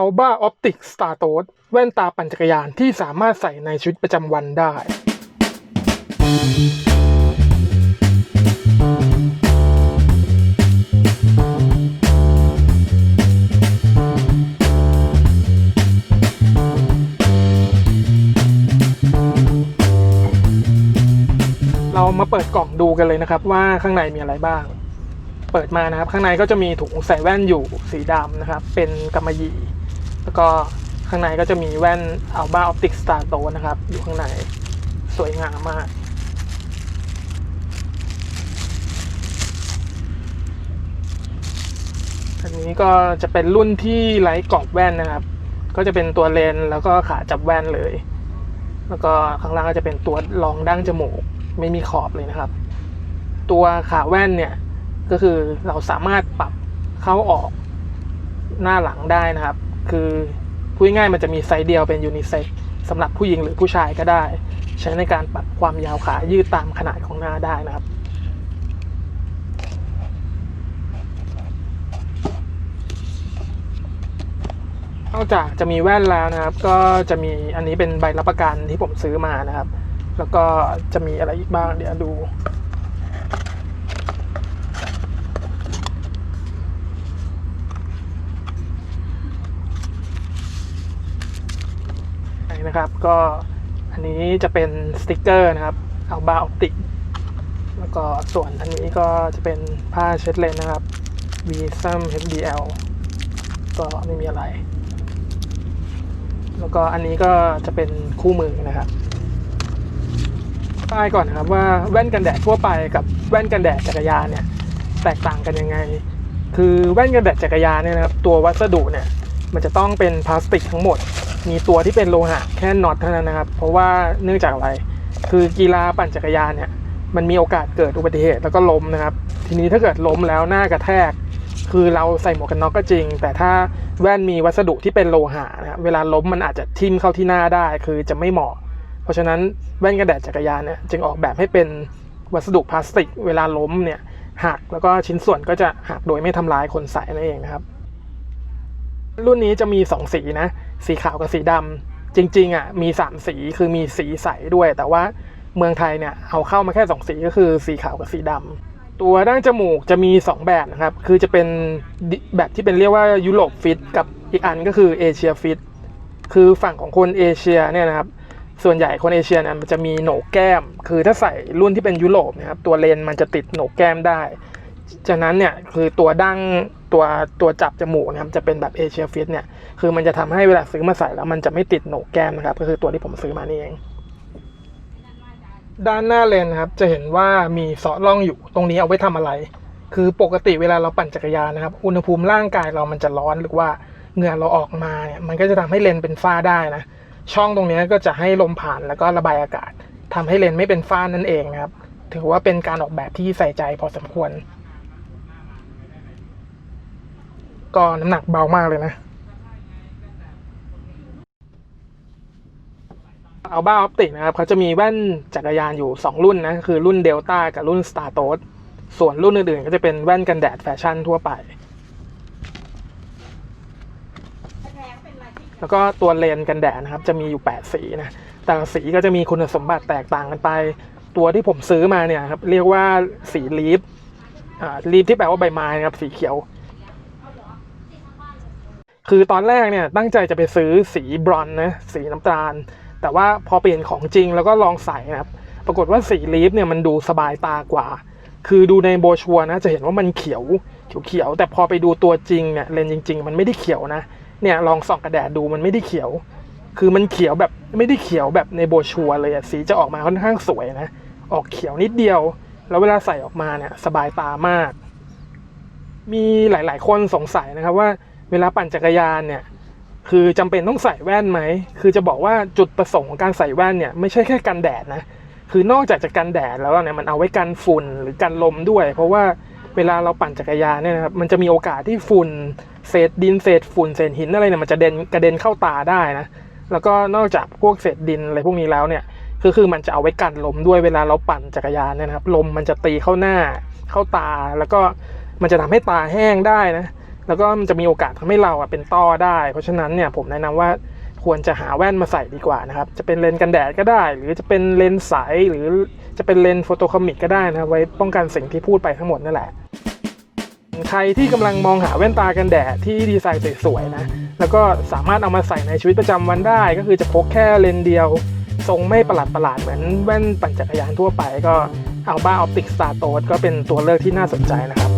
Alba Optic Star t o s แว่นตาปั่นจักรยานที่สามารถใส่ในชีวิตประจำวันได้ เรามาเปิดกล่องดูกันเลยนะครับว่าข้างในมีอะไรบ้าง เปิดมานะครับ ข้างในก็จะมีถุงใส่แว่นอยู่สีดำนะครับ เป็นกำมะหยี่ แล้วก็ข้างในก็จะมีแว่น Alba Optic Star t o นะครับ อยู่ข้างในสวยงามมากอันนี้ก็จะเป็นรุ่นที่ไร้กรอบแว่นนะครับ ก็จะเป็นตัวเลนแล้วก็ขาจับแว่นเลย แล้วก็ข้างล่างก็จะเป็นตัวรองดั้งจมูกไม่มีขอบเลยนะครับ ตัวขาแว่นเนี่ยก็คือเราสามารถปรับเข้าออกหน้าหลังได้นะครับ คือพูดง่ายมันจะมีไซส์เดียวเป็นยูนิเซ็กสำหรับผู้หญิงหรือผู้ชายก็ได้ ใช้ในการปรับความยาวขายืดตามขนาดของหน้าได้นะครับนอกจากจะมีแว่นแล้วนะครับ ก็จะมีอันนี้เป็นใบรับประกันที่ผมซื้อมานะครับ แล้วก็จะมีอะไรอีกบ้างเดี๋ยวดู นะครับ ก็อันนี้จะเป็นสติกเกอร์นะครับเอาบาออปติกแล้วก็ส่วนอันนี้ก็จะเป็นผ้าเช็ดเลนนะครับ v s u m HDL ก็ไม่มีอะไร แล้วก็อันนี้ก็จะเป็นคู่มือนะครับป้ายก่อนนะครับว่าแว่นกันแดดทั่วไปกับแว่นกันแดดจักรยานเนี่ยแตกต่างกันยังไง คือแว่นกันแดดจักรยานเนี่ยนะครับตัววัสดุเนี่ยมันจะต้องเป็นพลาสติกทั้งหมด มีตัวที่เป็นโลหะแค่น็อตเท่านั้นนะครับ เพราะว่าเนื่องจากอะไร คือกีฬาปั่นจักรยานเนี่ย มันมีโอกาสเกิดอุบัติเหตุแล้วก็ล้มนะครับ ทีนี้ถ้าเกิดล้มแล้วหน้ากระแทก คือเราใส่หมวกกันน็อกก็จริง แต่ถ้าแว่นมีวัสดุที่เป็นโลหะนะครับเวลาล้มมันอาจจะทิ่มเข้าที่หน้าได้ คือจะไม่เหมาะ เพราะฉะนั้นแว่นกันแดดจักรยานเนี่ยจึงออกแบบให้เป็นวัสดุพลาสติก เวลาล้มเนี่ยหักแล้วก็ชิ้นส่วนก็จะหักโดยไม่ทำลายคนใส่นั่นเองนะครับ รุ่นนี้จะมี 2 สีนะ สีขาวกับสีดำจริงๆอะมี 3 สีคือมีสีใสด้วย แต่ว่าเมืองไทยเนี่ยเอาเข้ามาแค่ 2 สีก็คือสีขาวกับสีดำตัวด้านจมูกจะมี 2 แบบนะครับ คือจะเป็นแบบที่เป็นเรียกว่ายุโรปฟิตกับอีกอันก็คือเอเชียฟิตคือฝั่งของคนเอเชียเนี่ยนะครับส่วนใหญ่คนเอเชียเนี่ยมันจะมีโหนกแก้ม คือถ้าใส่รุ่นที่เป็นยุโรปนะครับตัวเลนมันจะติดโหนกแก้มได้ จากนั้นเนี่ยคือตัวดั้งตัวตัวจับจมูกนะครับจะเป็นแบบเอเชียฟิตเนี่ยคือมันจะทำให้เวลาซื้อมาใส่แล้วมันจะไม่ติดโหนกแก้มนะครับก็คือตัวที่ผมซื้อมานี่เอง ด้านหน้าเลนครับจะเห็นว่ามีเสาะร่องอยู่ตรงนี้เอาไว้ทำอะไร คือปกติเวลาเราปั่นจักรยานนะครับอุณหภูมิร่างกายเรามันจะร้อนหรือว่าเหงื่อเราออกมาเนี่ยมันก็จะทำให้เลนเป็นฝ้าได้นะช่องตรงนี้ก็จะให้ลมผ่านแล้วก็ระบายอากาศทำให้เลนไม่เป็นฝ้านั่นเองนะครับถือว่าเป็นการออกแบบที่ใส่ใจพอสมควร ก็น้ำหนักเบามากเลยนะ เอาบ้าออปติกนะครับเขาจะมีแว่นจักรยานอยู่ 2 รุ่นนะ คือรุ่นเดลต้ากับรุ่น Star t o s ส่วนรุ่นอื่นๆ ก็จะเป็นแว่นกันแดดแฟชั่นทั่วไป แล้วก็ตัวเลนกันแดดนะครับ จะมีอยู่ 8 สีนะ แต่ละสีก็จะมีคุณสมบัติแตกต่างกันไป ตัวที่ผมซื้อมาเนี่ยครับ เรียกว่าสีลีฟลีฟที่แปลว่าใบไม้นะครับ สีเขียว คือตอนแรกเนี่ยตั้งใจจะไปซื้อสีบรอนนะสีน้ำตาล แต่ว่าพอเปลี่ยนของจริงแล้วก็ลองใส่นะครับ ปรากฏว่าสีลีฟเนี่ยมันดูสบายตากว่า คือดูในโบชัวนะจะเห็นว่ามันเขียวเขียวแต่พอไปดูตัวจริงเนี่ยเลนจริง ๆ มันไม่ได้เขียวนะเนี่ยลองส่องกระแดดดูมันไม่ได้เขียว คือมันเขียวแบบไม่ได้เขียวแบบในโบชัวเลยอะสีจะออกมาค่อนข้างสวยนะ ออกเขียวนิดเดียว แล้วเวลาใส่ออกมาเนี่ยสบายตามาก มีหลาย ๆ คนสงสัยนะครับว่า เวลาปั่นจักรยานเนี่ยคือจำเป็นต้องใส่แว่นไหม คือจะบอกว่าจุดประสงค์ของการใส่แว่นเนี่ยไม่ใช่แค่กันแดดนะ คือนอกจากจะกันแดดแล้วเนี่ยมันเอาไว้กันฝุ่นหรือกันลมด้วย เพราะว่าเวลาเราปั่นจักรยานเนี่ยนะครับมันจะมีโอกาสที่ฝุ่นเศษดินเศษฝุ่นเศษหินอะไรเนี่ยมันจะเด็นกระเด็นเข้าตาได้นะ แล้วก็นอกจากพวกเศษดินอะไรพวกนี้แล้วเนี่ยคือคือมันจะเอาไว้กันลมด้วยเวลาเราปั่นจักรยานเนี่ยนะครับลมมันจะตีเข้าหน้าเข้าตา แล้วก็มันจะทำให้ตาแห้งได้นะ แล้วก็มันจะมีโอกาสทำให้เราอะเป็นต้อได้ เพราะฉะนั้นเนี่ยผมแนะนำว่าควรจะหาแว่นมาใส่ดีกว่านะครับ จะเป็นเลนส์กันแดดก็ได้ หรือจะเป็นเลนส์ใสหรือจะเป็นเลนส์โฟโตคอมิกก็ได้นะครับ ไว้ป้องกันสิ่งที่พูดไปทั้งหมดนั่นแหละ ใครที่กำลังมองหาแว่นตากันแดดที่ดีไซน์สวยๆนะ แล้วก็สามารถเอามาใส่ในชีวิตประจำวันได้ ก็คือจะพกแค่เลนส์เดียว ทรงไม่ประหลาดประหลาดๆเหมือนแว่นปั่นจักรยานทั่วไป ก็ Alba Optic Star t o ก็เป็นตัวเลือกที่น่าสนใจนะครับ